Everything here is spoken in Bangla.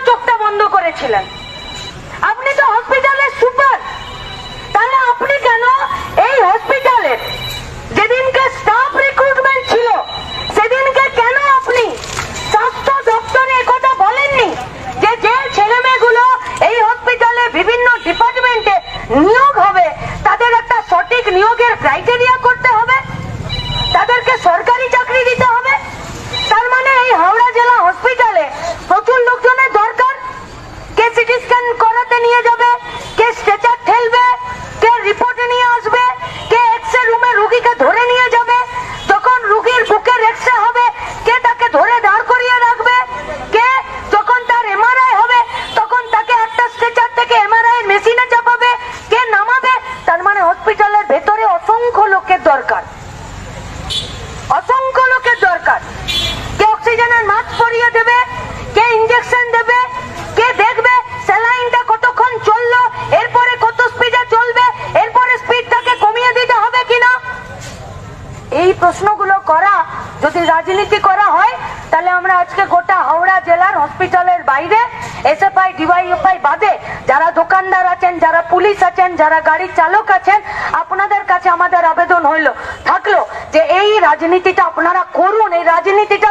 চোখটা বন্ধ করেছিলেন। আপনি তো হসপিটালের সুপার তাহলে আপনি কেন এই হসপিটালের যেদিনকে স্টাফ রিক্রুটমেন্ট ছিল, সেদিনকে কেন আপনি স্বাস্থ্য দপ্তরে একথা বলেননি? যে যে ছেলে মেয়েগুলো এই হসপিটালে বিভিন্ন ডিপার্টমেন্টে নিয়োগ হবে, তাদের একটা সঠিক নিয়োগের ক্রাইটেরিয়া করতে হবে, তাদেরকে সরকারি চাকরি দিতে হবে তার মানে এই হাওড়া জেলা হসপিটালে প্রচুর লোকজনের দরকার কে সিটি স্ক্যান করাতে নিয়ে যাবে, কে স্ট্রেচার ঠেলবে, কে রিপোর্ট নিয়ে আসবে, কে এক্স রুমে রুগীকে ধরে নিয়ে যাবে যখন রুগীর বুকের এক্স হবে, কে তাকে ধরে দাঁড় করিয়ে রাখবে, কে যখন তার এমআরআই হবে, তখন তাকে একটা স্ট্রেচার থেকে এমআরআই মেশিনে চাপাবে, কে নামাবে, তার মানে হসপিটালের ভেতরে অসংখ্য লোকের দরকার। অসংখ্য লোকের দরকার। যদি রাজনীতি করা হয়, তাহলে আমরা আজকে গোটা হাওড়া জেলার হসপিটালের বাইরে, এসএফআই, ডিওয়াইএফআই বাদে যারা দোকানদার আছেন, যারা পুলিশ আছেন, যারা গাড়ির চালক আছেন, আপনাদের কাছে আমাদের আবেদন হইল, থাকল যে এই রাজনীতিটা আপনারা করুন, এই রাজনীতিটা